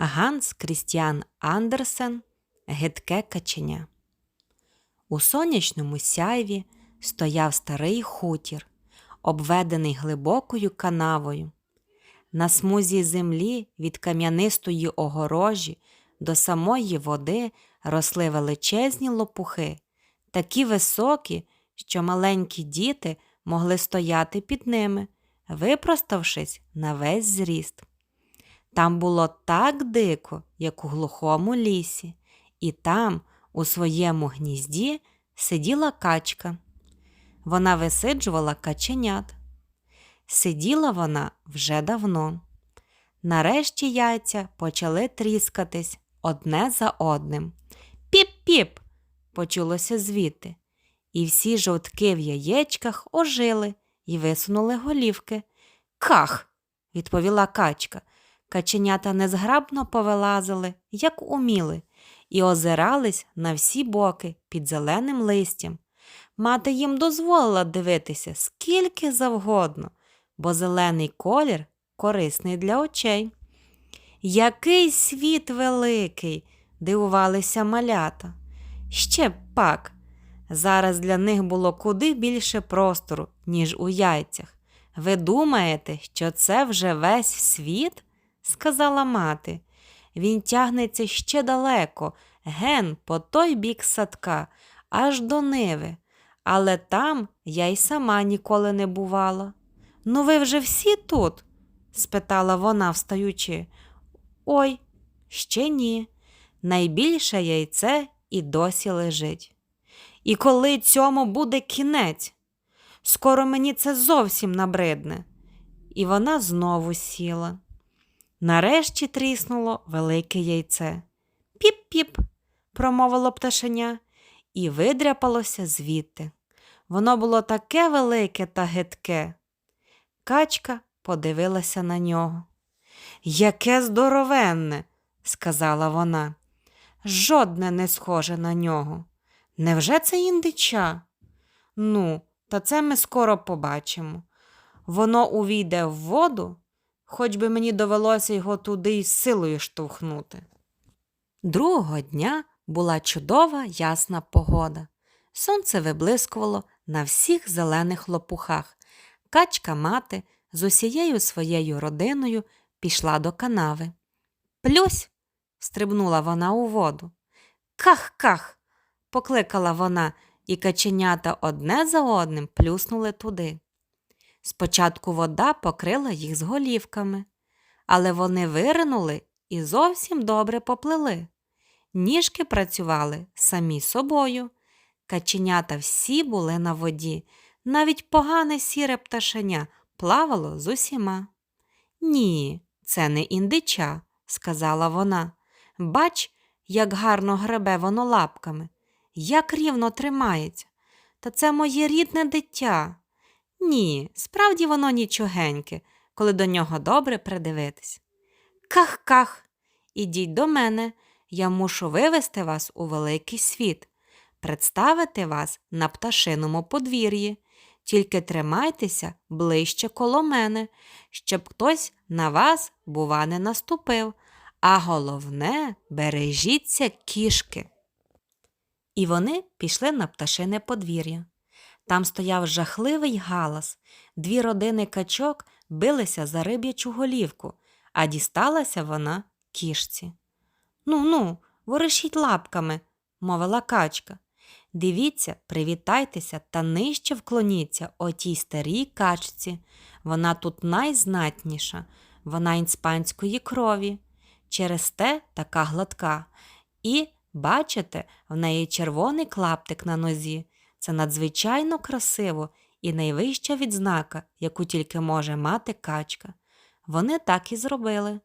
Ганс Крістіан Андерсен Гидке каченя. У сонячному сяйві стояв старий хутір, обведений глибокою канавою. На смузі землі від кам'янистої огорожі до самої води росли величезні лопухи, такі високі, що маленькі діти могли стояти під ними, випроставшись на весь зріст. Там було так дико, як у глухому лісі, і там, у своєму гнізді, сиділа качка. Вона висиджувала каченят. Сиділа вона вже давно. Нарешті яйця почали тріскатись одне за одним. Піп-піп! почулося звідти. І всі жовтки в яєчках ожили і висунули голівки. Ках! відповіла качка. Каченята незграбно повилазили, як уміли, і озирались на всі боки під зеленим листям. Мати їм дозволила дивитися скільки завгодно, бо зелений колір корисний для очей. Який світ великий, дивувалися малята. Ще пак. Зараз для них було куди більше простору, ніж у яйцях. Ви думаєте, що це вже весь світ? Сказала мати. Він тягнеться ще далеко, ген по той бік садка, аж до ниви. Але там я й сама ніколи не бувала. Ну, ви вже всі тут? спитала вона, встаючи. Ой, ще ні. Найбільше яйце і досі лежить. І коли цьому буде кінець, скоро мені це зовсім набридне. І вона знову сіла. Нарешті тріснуло велике яйце. Піп-піп, промовило пташеня, і видряпалося звідти. Воно було таке велике та гидке. Качка подивилася на нього. Яке здоровенне, сказала вона. Жодне не схоже на нього. Невже це індича? Ну, та це ми скоро побачимо. Воно увійде в воду, хоч би мені довелося його туди й силою штовхнути. Другого дня була чудова ясна погода. Сонце виблискувало на всіх зелених лопухах. Качка мати з усією своєю родиною пішла до канави. Плюсь. стрибнула вона у воду. Ках-ках. покликала вона, і каченята одне за одним плюснули туди. Спочатку вода покрила їх з голівками, але вони виринули і зовсім добре поплили. Ніжки працювали самі собою. Каченята всі були на воді, навіть погане сіре пташеня плавало з усіма. Ні, це не індича, сказала вона. Бач, як гарно гребе воно лапками, як рівно тримається. Та це моє рідне дитя. Ні, справді воно нічогеньке, коли до нього добре придивитись. Ках-ках, ідіть до мене, я мушу вивести вас у великий світ, представити вас на пташиному подвір'ї. Тільки тримайтеся ближче коло мене, щоб хтось на вас, бува, не наступив, а головне бережіться кішки. І вони пішли на пташине подвір'я. Там стояв жахливий галас. Дві родини качок билися за риб'ячу голівку, а дісталася вона кішці. Ну, ну, ворушіть лапками, мовила качка. Дивіться, привітайтеся та нижче вклоніться отій старій качці. Вона тут найзнатніша, вона інспанської крові. Через те така гладка. І, бачите, в неї червоний клаптик на нозі. Це надзвичайно красиво і найвища відзнака, яку тільки може мати качка. Вони так і зробили.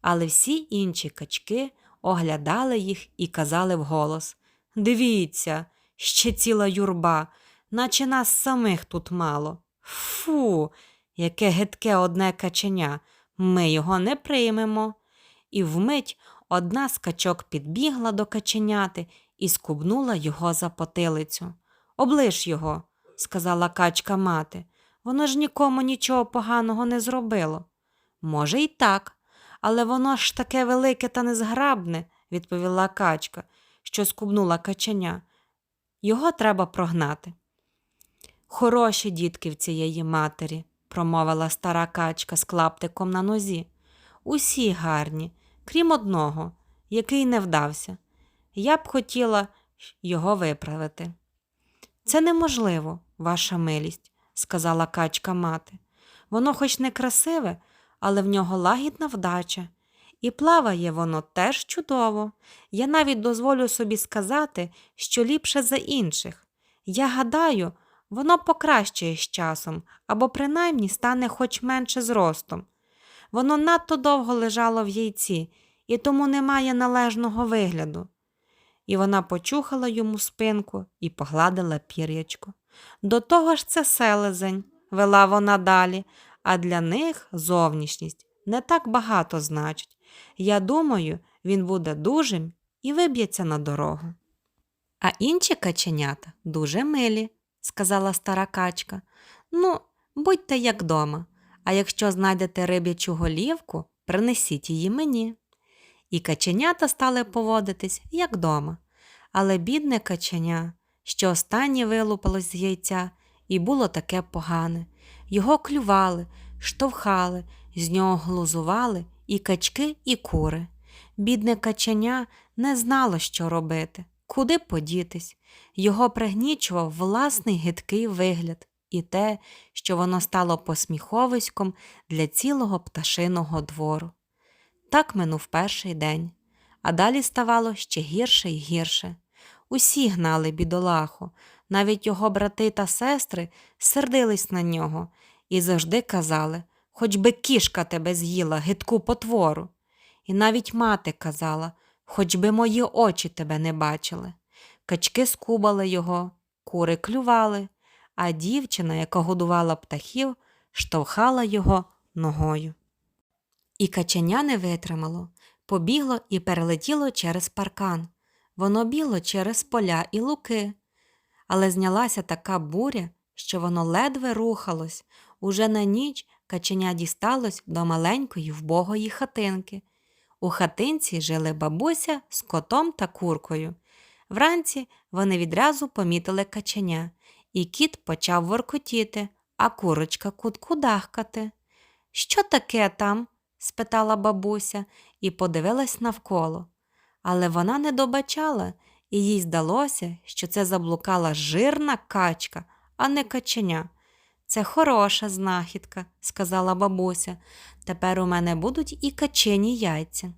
Але всі інші качки оглядали їх і казали вголос Дивіться, ще ціла юрба, наче нас самих тут мало. Фу, яке гидке одне каченя, ми його не приймемо. І вмить одна з качок підбігла до каченяти і скубнула його за потилицю. Оближ його, сказала качка мати. Воно ж нікому нічого поганого не зробило. Може, й так, але воно ж таке велике та незграбне, відповіла качка, що скубнула каченя. Його треба прогнати. Хороші дітки в цієї матері, промовила стара качка з клаптиком на нозі. Усі гарні, крім одного, який не вдався. Я б хотіла його виправити. Це неможливо, ваша милість, сказала качка мати. Воно хоч не красиве, але в нього лагідна вдача. І плаває воно теж чудово. Я навіть дозволю собі сказати, що ліпше за інших. Я гадаю, воно покращує з часом або принаймні стане хоч менше зростом. Воно надто довго лежало в яйці і тому не має належного вигляду. І вона почухала йому спинку і погладила пір'ячко. До того ж це селезень, вела вона далі, а для них зовнішність не так багато значить. Я думаю, він буде дужим і виб'ється на дорогу. А інші каченята дуже милі, сказала стара качка. Ну, будьте як дома, а якщо знайдете риб'ячу голівку, принесіть її мені. І каченята стали поводитись, як дома. Але бідне каченя, що останнє вилупилось з яйця, і було таке погане. Його клювали, штовхали, з нього глузували і качки, і кури. Бідне каченя не знало, що робити, куди подітись. Його пригнічував власний гидкий вигляд і те, що воно стало посміховиськом для цілого пташиного двору. Так минув перший день, а далі ставало ще гірше і гірше. Усі гнали бідолаху, навіть його брати та сестри сердились на нього і завжди казали хоч би кішка тебе з'їла, гидку потвору. І навіть мати казала, хоч би мої очі тебе не бачили. Качки скубали його, кури клювали, а дівчина, яка годувала птахів, штовхала його ногою. І каченя не витримало, побігло і перелетіло через паркан. Воно біло через поля і луки. Але знялася така буря, що воно ледве рухалось. Уже на ніч каченя дісталось до маленької вбогої хатинки. У хатинці жили бабуся з котом та куркою. Вранці вони відразу помітили каченя, і кіт почав воркотіти, а курочка куткудахкати. Що таке там? Спитала бабуся і подивилась навколо. Але вона не добачала, і їй здалося, що це заблукала жирна качка, а не каченя. Це хороша знахідка, сказала бабуся. Тепер у мене будуть і качені яйця.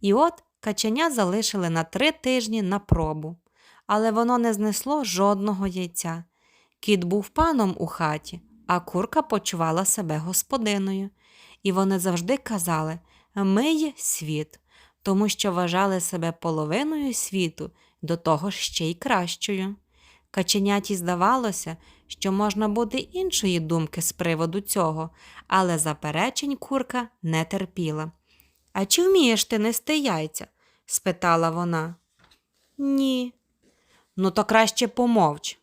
І от каченя залишили на три тижні на пробу, але воно не знесло жодного яйця. Кіт був паном у хаті, а курка почувала себе господиною. І вони завжди казали ми світ, тому що вважали себе половиною світу, до того ж ще й кращою. Каченяті здавалося, що можна бути іншої думки з приводу цього, але заперечень курка не терпіла. А чи вмієш ти нести яйця? спитала вона. Ні. Ну, то краще помовч.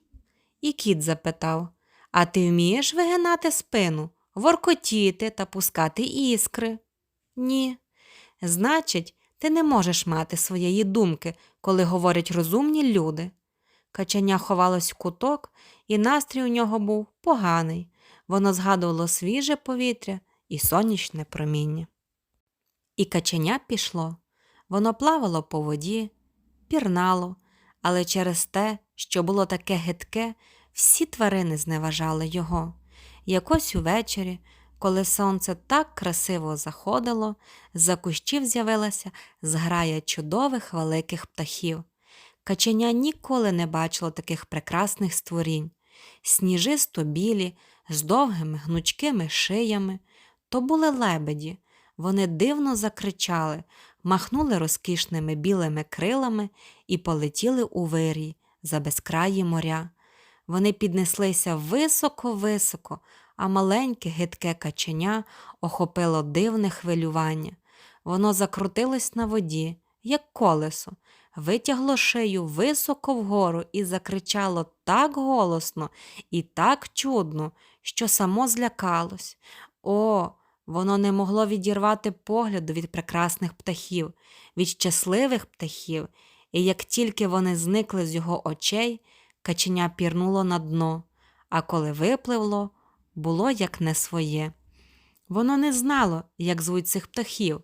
І кіт запитав А ти вмієш вигинати спину, воркотіти та пускати іскри? Ні. Значить, ти не можеш мати своєї думки, коли говорять розумні люди. Каченя ховалось в куток, і настрій у нього був поганий. Воно згадувало свіже повітря і сонячне проміння. І каченя пішло. Воно плавало по воді, пірнало, але через те, що було таке гидке, всі тварини зневажали його. Якось увечері, коли сонце так красиво заходило, з-за кущів з'явилася зграя чудових великих птахів. Каченя ніколи не бачило таких прекрасних створінь, сніжисто білі, з довгими гнучкими шиями. То були лебеді. Вони дивно закричали, махнули розкішними білими крилами і полетіли у вирій за безкраї моря. Вони піднеслися високо-високо, а маленьке гидке каченя охопило дивне хвилювання. Воно закрутилось на воді, як колесо, витягло шию високо вгору і закричало так голосно і так чудно, що само злякалось. О, Воно не могло відірвати погляду від прекрасних птахів, від щасливих птахів, і як тільки вони зникли з його очей, каченя пірнуло на дно, а коли випливло, було як не своє. Воно не знало, як звуть цих птахів,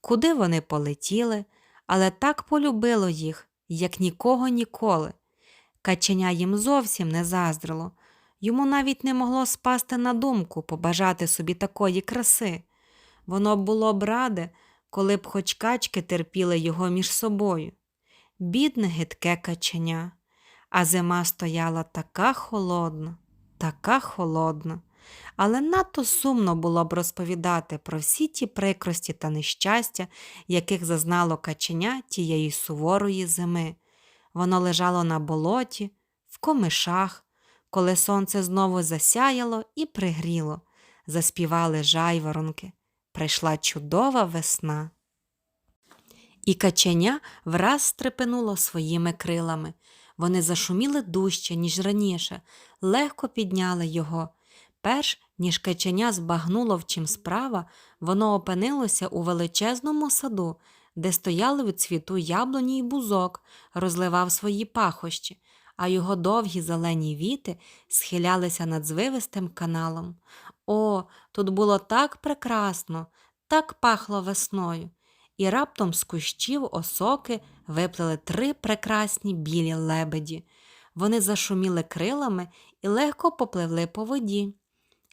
куди вони полетіли, але так полюбило їх, як нікого ніколи. Каченя їм зовсім не заздрило. Йому навіть не могло спасти на думку побажати собі такої краси. Воно було б раде, коли б хоч качки терпіли його між собою. Бідне гидке каченя, а зима стояла така холодна, така холодна. Але надто сумно було б розповідати про всі ті прикрості та нещастя, яких зазнало каченя тієї суворої зими. Воно лежало на болоті, в комишах, коли сонце знову засяяло і пригріло, заспівали жайворонки. Прийшла чудова весна. І каченя враз стрепенуло своїми крилами. Вони зашуміли дужче, ніж раніше, легко підняли його. Перш ніж каченя збагнуло, в чим справа, воно опинилося у величезному саду, де стояли у цвіту яблуні й бузок, розливав свої пахощі, а його довгі зелені віти схилялися над звивистим каналом. О, тут було так прекрасно, так пахло весною. І раптом з кущів осоки виплили три прекрасні білі лебеді. Вони зашуміли крилами і легко попливли по воді.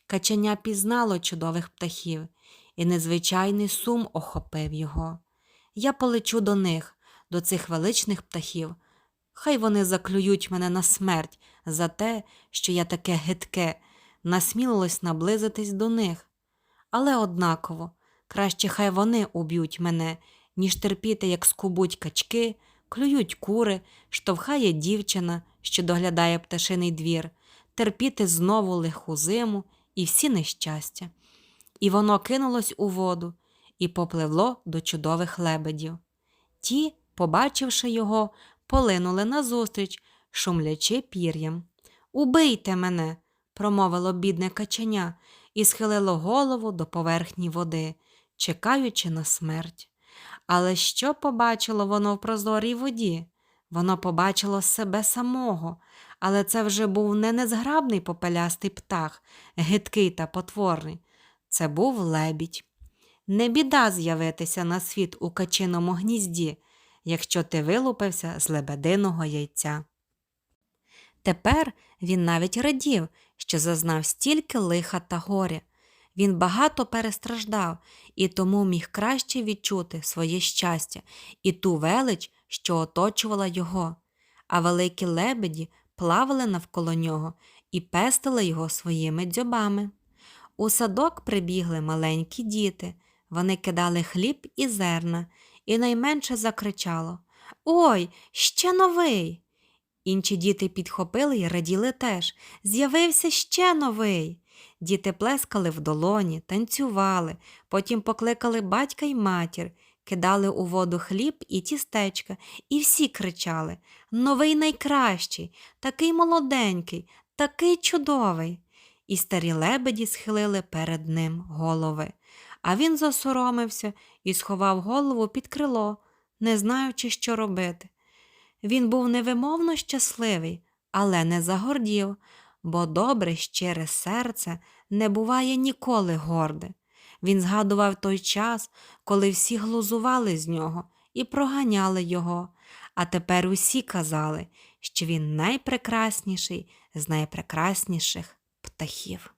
Каченя пізнало чудових птахів, і незвичайний сум охопив його. Я полечу до них, до цих величних птахів. Хай вони заклюють мене на смерть за те, що я таке гидке, насмілилось наблизитись до них. Але однаково, краще хай вони уб'ють мене, ніж терпіти, як скубуть качки, клюють кури, штовхає дівчина, що доглядає пташиний двір, терпіти знову лиху зиму і всі нещастя. І воно кинулось у воду і попливло до чудових лебедів. Ті, побачивши його, полинули назустріч, шумлячи пір'ям. Убийте мене, промовило бідне каченя і схилило голову до поверхні води, чекаючи на смерть. Але що побачило воно в прозорій воді? Воно побачило себе самого, але це вже був не незграбний попелястий птах, гидкий та потворний. Це був лебідь. Не біда з'явитися на світ у качиному гнізді, якщо ти вилупився з лебединого яйця. Тепер він навіть радів, що зазнав стільки лиха та горя. Він багато перестраждав і тому міг краще відчути своє щастя і ту велич, що оточувала його, а великі лебеді плавали навколо нього і пестили його своїми дзьобами. У садок прибігли маленькі діти, вони кидали хліб і зерна, і найменше закричало Ой, ще новий. Інші діти підхопили і раділи теж з'явився ще новий. Діти плескали в долоні, танцювали, потім покликали батька й матір, кидали у воду хліб і тістечка, і всі кричали Новий найкращий, такий молоденький, такий чудовий. І старі лебеді схилили перед ним голови. А він засоромився і сховав голову під крило, не знаючи, що робити. Він був невимовно щасливий, але не загордів, бо добре, щире серце не буває ніколи горде. Він згадував той час, коли всі глузували з нього і проганяли його, а тепер усі казали, що він найпрекрасніший з найпрекрасніших птахів.